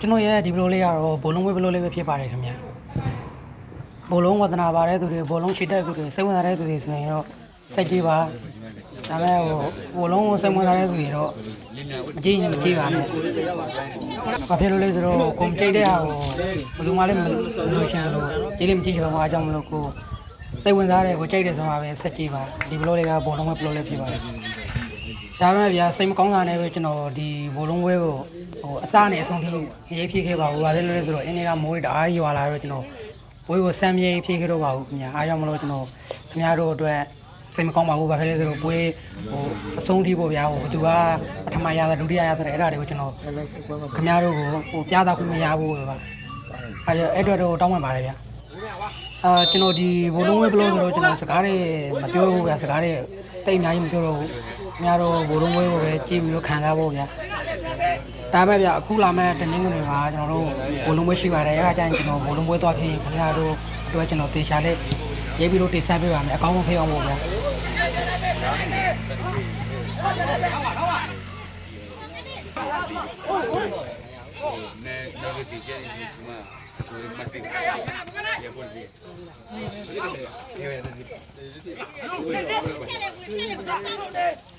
ကျွန်တော်ရဲ့ဒီဘလိုလေးကတော့ဘိုလုံးဝဲဘလိုလေးပဲဖြစ်ပါတယ်ခင်ဗျာဘိုလုံးဝဒနာပါတဲ့သူတွေဘိုလုံးချစ်တဲ့သူတွေစိတ်ဝင်စားတဲ့သူတွေဆိုရင်တော့စိတ်ကြည့်ပါဒါပေမဲ့ဟိုဘိုလုံးကိုစိတ်ဝင်စားတဲ့သူတွေတော့မကြည့်ရင်မကြည့်ပါနဲ့ဘာဖြစ်လို့လဲဆိုတော့ကိုမကြိတ်တဲ့ဟာကိုဘယ်သူမှလည်းမလို့ရှင်လို့ကြည့်လည်းမကြည့်ချင်ပါဘူးအားကြောင့်မလို့ကိုစိတ်ဝင်စားတယ်ကိုကြိတ်တယ်ဆိုမှပဲဆက်ကြည့်ပါဒီဘလိုလေးကဘိုလုံးဝဲဘလိုလေးဖြစ်ပါတယ် ဒါပေမဲ့ဗျာစိတ်မကောင်းတာနဲ့ပဲကျွန်တော်ဒီဘိုလုံးဝဲကိုဟိုအစနဲ့အဆုံးထိရေးဖြည့်ခဲ့ပါဘူး။ဘာလဲလို့လဲဆိုတော့အင်းတွေကမိုးတွေတအားရွာလာတော့ကျွန်တော်ဘွေးကိုစမ်းမြေဖြည့်ခဲ့တော့ပါဘူးခင်ဗျာ။အားကြောင့်မလို့ကျွန်တော်ခင်ဗျားတို့အတွက်စိတ်မကောင်းပါဘူး။ဘာဖြစ်လဲဆိုတော့ဘွေးဟိုအဆုံးထိပေါ့ဗျာ။ဟိုဘသူကပထမရတာဒုတိယရတာအဲ့ဒါတွေကိုကျွန်တော်ခင်ဗျားတို့ကိုဟိုပြတာခွင့်မရဘူးပဲ။အဲအဲ့အတွက်တော့တောင်းပန်ပါတယ်ဗျာ။အာကျွန်တော်ဒီဘိုလုံးဝဲဘလို့ဆိုတော့ကျွန်တော်စကားတွေမပြောဘူးဗျာ။စကားတွေတိတ်အများကြီးမပြောတော့ဘူး။ ခင်ဗျားတို့ဘိုးလုံးဝဲကိုပဲကြည့်ပြီးတော့ခံစားဖို့ဗျာဒါပဲဗျာအခုလာမဲ့တနင်္ဂနွေမှာကျွန်တော်တို့ဘိုးလုံးဝဲရှိပါတယ်အဲခါကျရင်ကျွန်တော်ဘိုးလုံးဝဲသွားဖြစ်ရင်ခင်ဗျားတို့အတွက်ကျွန်တော်တေချာလေးရေးပြီးတော့တင်ဆက်ပေးပါမယ်အကောင်းဆုံးဖြစ်အောင်ဖို့ဗျာ ne no que te quede encima sobre Martín ya por ti ya sí ya tiene que malo ပြီးဗျာဒီ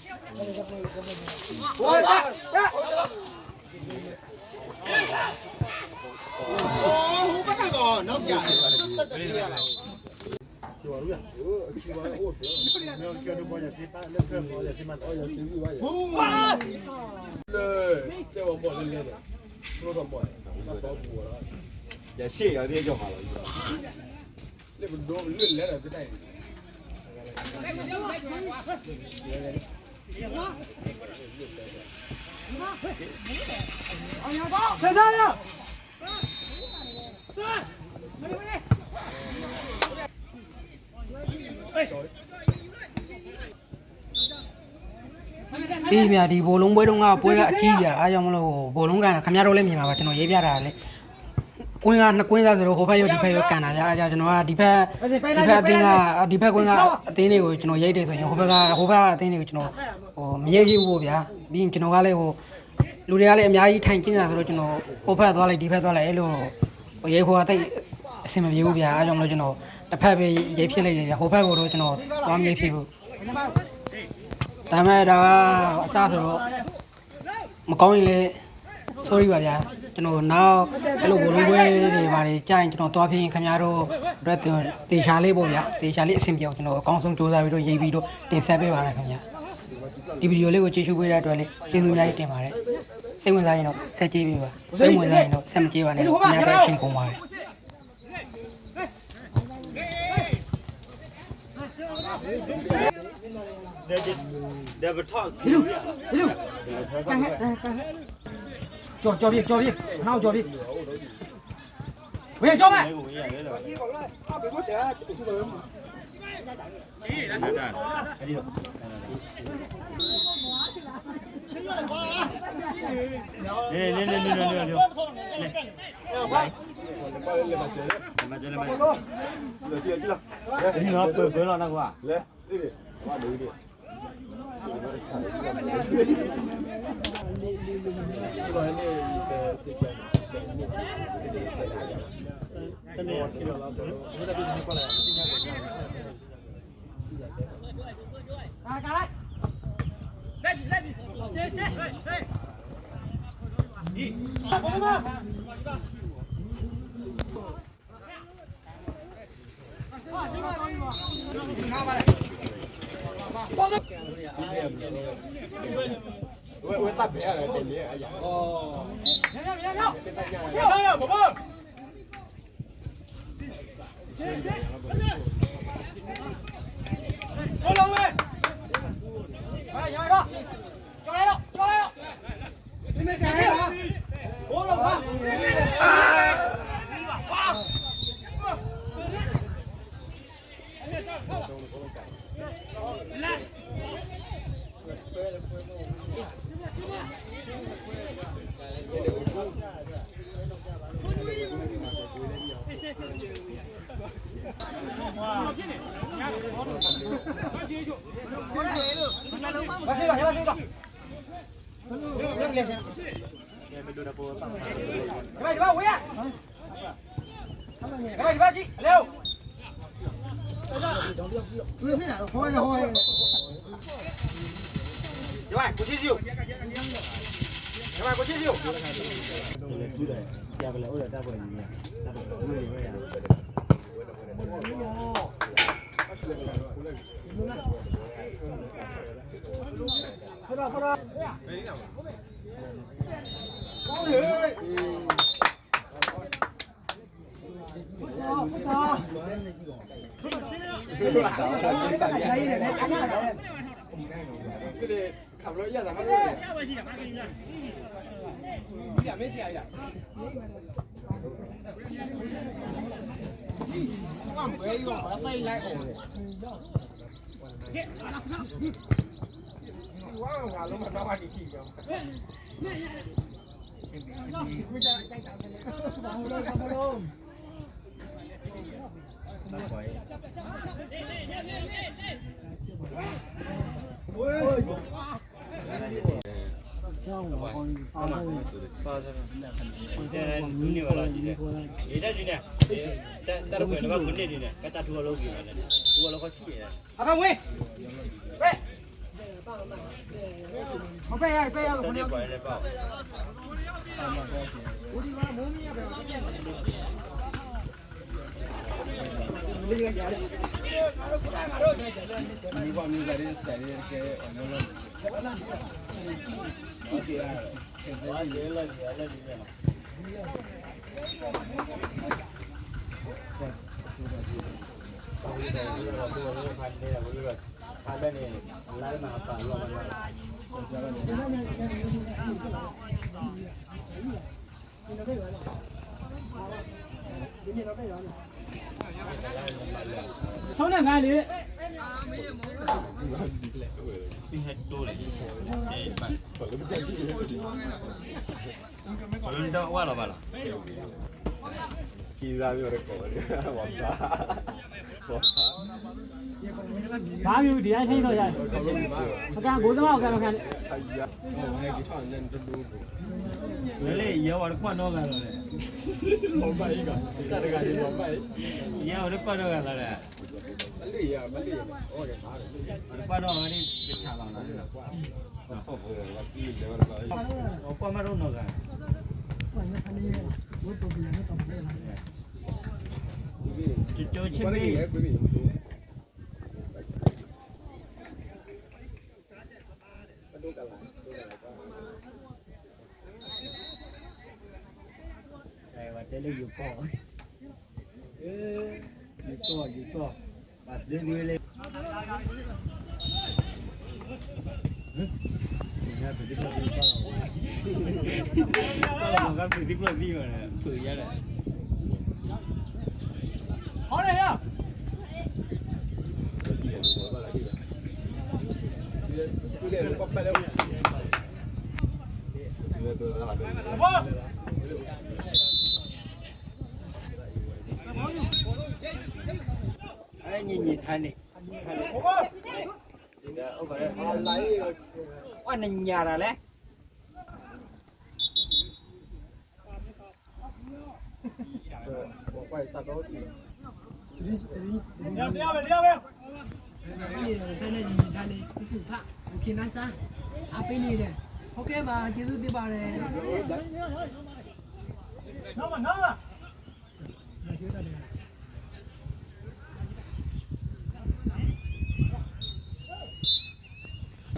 也谢小爹就好了。那不多论来了不带。 ဘိုးလုံးပွဲတုန်းကပွဲကအကြီးဗျာအားကြောင့်မလို့ဘိုးလုံးကန်တာခင်ဗျားတို့လည်းမြင်ပါပါကျွန်တော်ရေးပြတာလေ ကွင်းကနှစ်ကွင်းသားဆိုတော့ဟိုဘက်ရောဒီဘက်ရောကန်တာကြာအားကြောင့်ကျွန်တော်ကဒီဘက်ဒီဘက်အသင်းကဒီဘက်ကွင်းကအသင်းတွေကိုကျွန်တော်ရိတ်တယ်ဆိုရင်ဟိုဘက်ကဟိုဘက်ကအသင်းတွေကိုကျွန်တော်ဟိုမရိတ်ပြဘူးဗျာပြီးရင်ကျွန်တော်ကလည်းဟိုလူတွေကလည်းအများကြီးထိုင်ကျင်းနေတာဆိုတော့ကျွန်တော်ဟိုဘက်သွားလိုက်ဒီဘက်သွားလိုက်အဲ့လိုဟိုရိတ်ဖို့ကတိတ်အဆင်မပြေဘူးဗျာအားကြောင့်မလို့ကျွန်တော်တစ်ဖက်ပဲရိတ်ဖြစ်လိုက်တယ်ဗျာဟိုဘက်ကတော့ကျွန်တော်သွားမရိတ်ဖြစ်ဘူးဒါမဲ့ဒါကအစားဆိုတော့မကောင်းရင်လည်း sorry ပါဗျာ ကျွန်တော်နောက်အဲ့လိုဘလုံးပွဲတွေပါတယ်ကြာရင်ကျွန်တော်သွားဖြစ်ရင်ခင်ဗျားတို့အတွက်တေချာလေးပေါ့ဗျာတေချာလေးအဆင်ပြေအောင်ကျွန်တော်အကောင်းဆုံးစူးစမ်းပြီးတော့ရေးပြီးတော့တင်ဆက်ပေးပါမယ်ခင်ဗျာဒီဗီဒီယိုလေးကိုကြည့်ရှုပေးတဲ့အတွက်လေးကျေးဇူးအများကြီးတင်ပါတယ်စိတ်ဝင်စားရင်တော့ဆက်ကြည့်ပေးပါစိတ်ဝင်စားရင်တော့ဆက်မကြည့်ပါနဲ့အများပဲရှင်းကုန်ပါတယ်ဒါဒါဒါဘထောက်ခင်ဗျာဒါဘထောက်ခင်ဗျာ cho cho việc cho việc nào, cho việc về cho mày đi đi đi đi đi đi đi nó bự bự lo nào quá đi đi qua đi đi. Ball 我我打别了，对面哎呀。哦。别要别要！别要呀，宝宝。我老妹。哎，杨伟哥，抓来了，抓来了。你们别信啊！我老婆。啊！哇！来。Masih dah, masih dah. Duduk, duduk dia sini. Dia ambil dua dapur. Cepat, cepat, Uya. Cepat, cepat, Cik. Leo. Hoi, hoi. Jemaah, kunci siu. Jemaah, kunci siu. Hurrah, hurrah. Oh, hey. Put on, put on. ขับรถอย่าหลังก็ได้อย่าไม่เสียอย่าม่าเว้ยว่าแล้ไม่ดีไรโอ้ยว่างานลงม่ประมาณกี่ทีครับไม่จะใจต่างกันเลยสองคนสองคนตั้งไว้โอ้ย 哎，阿，爸，喂，喂，呀，呀，ni kwa mu zare sare ke wannan wannan okay ya Thank you. တ်ကဲ့အဲ့ဒါလည်းလည်းလည်းလည်းဆုံးနေငါလေ။ပြီးဟက်တိုးလေ။အေးပတ်။ဘလုံးတော့ဝါလာပါလားဘာမျိုးဒီတိုင်းထိန်းတော့ရတယ်အကန်ကိုသမားကိုကန်မခံနဲ့ဟိုလည်းဒီထောင်နဲ့တူတူ။လေလေရောရခွတ်တော့ကလ ည်းဟောပါအေးကတရကလေးဟောပါအေး။ရောရခွတ်တော့ကလည်းမလေးရမလေးရဟောတယ် แต่เลยอยู่ก่อเอออยู่ก่ออยู่ก่อปัดเรื่อยๆเลยนะถือที่เปลือกนี่ก็เราก็ถือที่เปลือกนี่มาเนี่ยถือเยอะเลย好嘞呀！不练了，不练了。ஒன்னும் யாரால Ok bà, chị giúp đi bà này. Nó mà nó mà.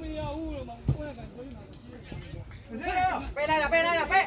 ပေးလိုက်တာပေးလိုက်တာပေး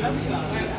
はい。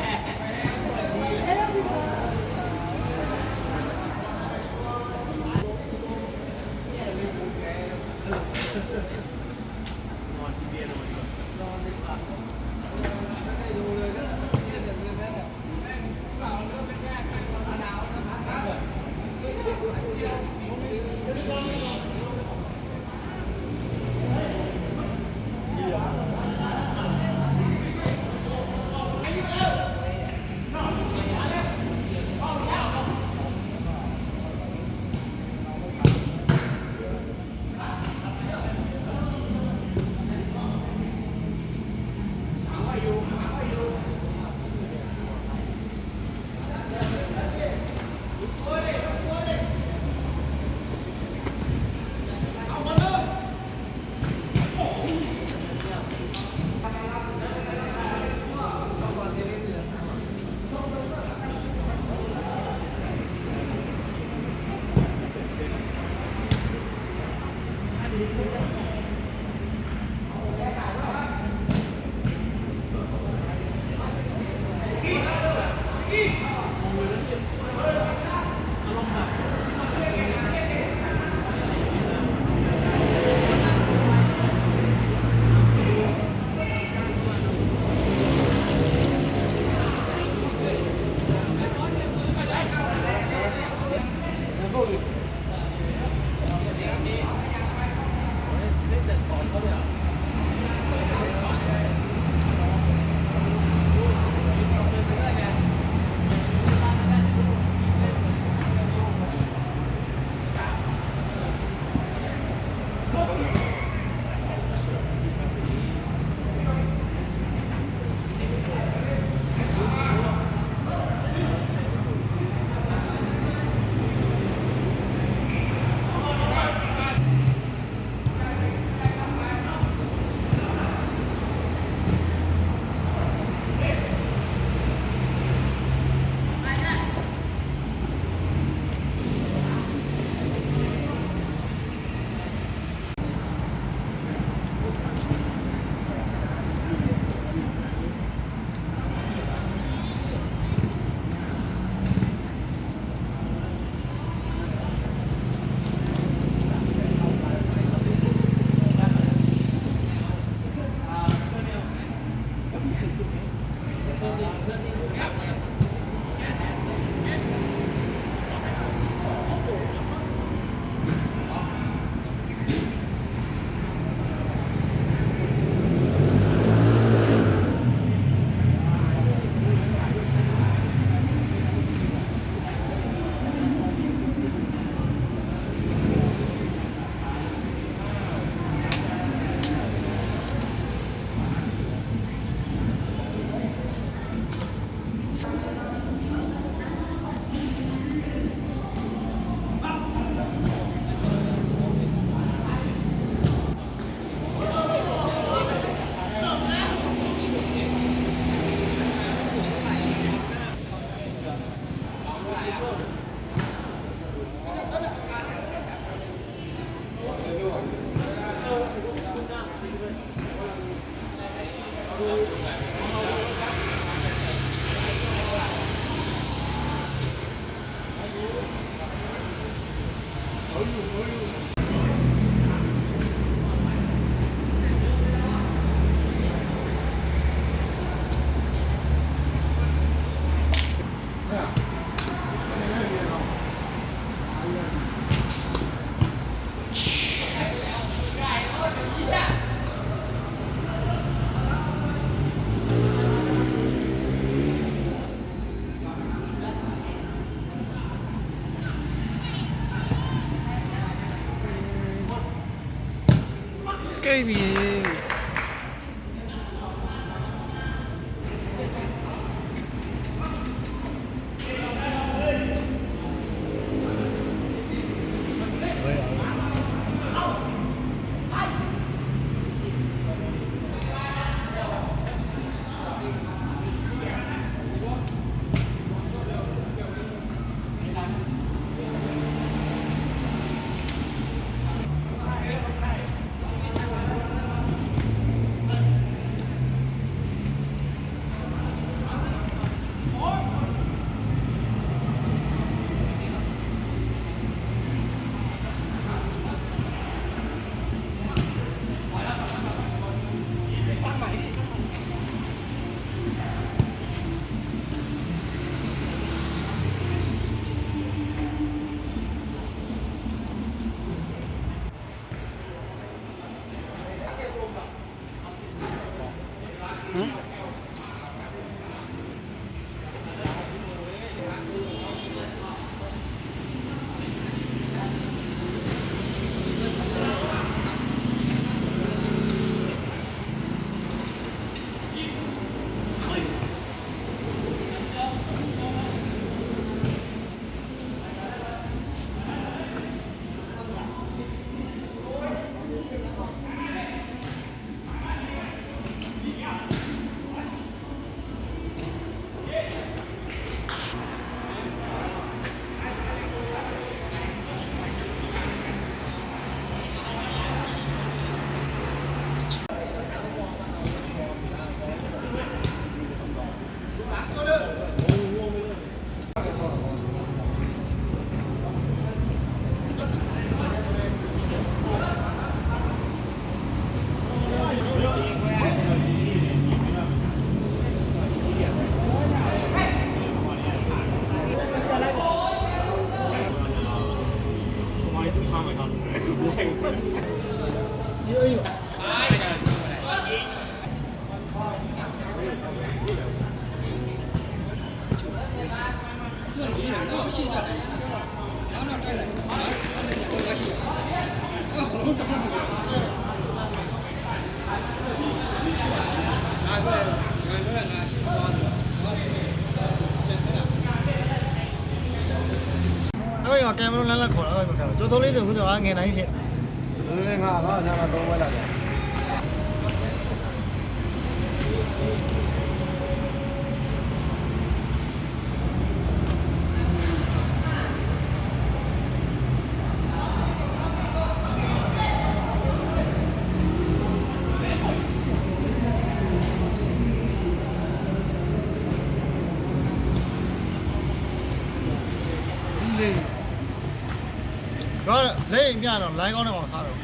baby. ကိတ်ပြီအဲ့တော့ကင်မရာလမ်းလက်ခေါ်တာအဲ့တော့ကျော်သုံးလေးဆိုခုဆိုငယ်နိုင်ဖြစ်လူလည်းငါတော့ညာတော့ဝဲလာတယ် တော့လက်ရင်ပြတော့လိုင်းကောင်းတဲ့ကောင်စားတော့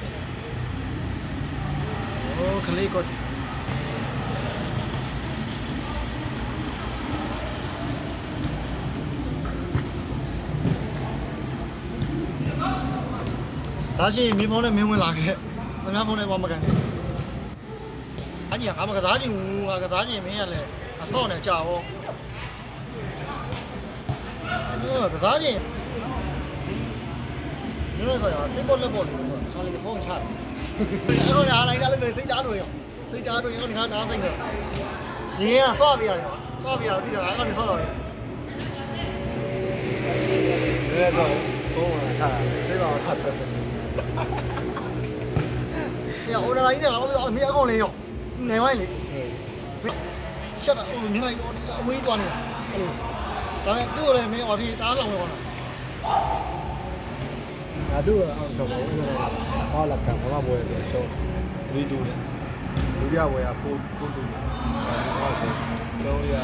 โอ้ခလေးကောဒါရှိရင်မိဖုန်းနဲ့မင်းဝင်လာခဲ့။သမ ्या ဖုန်းနဲ့ဘာမကန်ဘူး။အကြီးကမကစားချင်ဘူး။ငါကစားချင်မင်းကလည်းအစော့နဲ့ကြာရော။အဲ့ကစားချင် မင်းတို့ဆိုရင်စိတ်ပေါ်လက်ပေါ်လို့ဆိုခါလေးဖုန်းချတယ်အဲ့တော့အားလိုက်တာလည်းစိတ်ဓာတ်တွေရောစိတ်ဓာတ်တွေရောဒီခါနားစိတ်တယ်ဒီကဆော့ပြရတယ်ဆော့ပြရပြီးတော့အဲ့ကနေဆော့တော့ဒီလည်းတော့ဘုံဝင်ချတာစိတ်ပါအောင်ထတယ်ညအိုနာကြီးနဲ့တော့အမေအကောင်လေးရောနေဝိုင်းလေချက်တော့မြင်လိုက်တော့အဝေးသွားနေတာအဲ့လိုဒါပေမဲ့သူ့လည်းမင်းအော်ဒီတားလောင်လို့ခေါ်တာ ငါတို့အောင်တော့ဘောဝင်လာဟောလက်ကဘာမှပွဲလို့ရှုံး3 2နဲ့ဒုတိယပွဲက4 4 2နဲ့ဟောရှုံးတော့ရ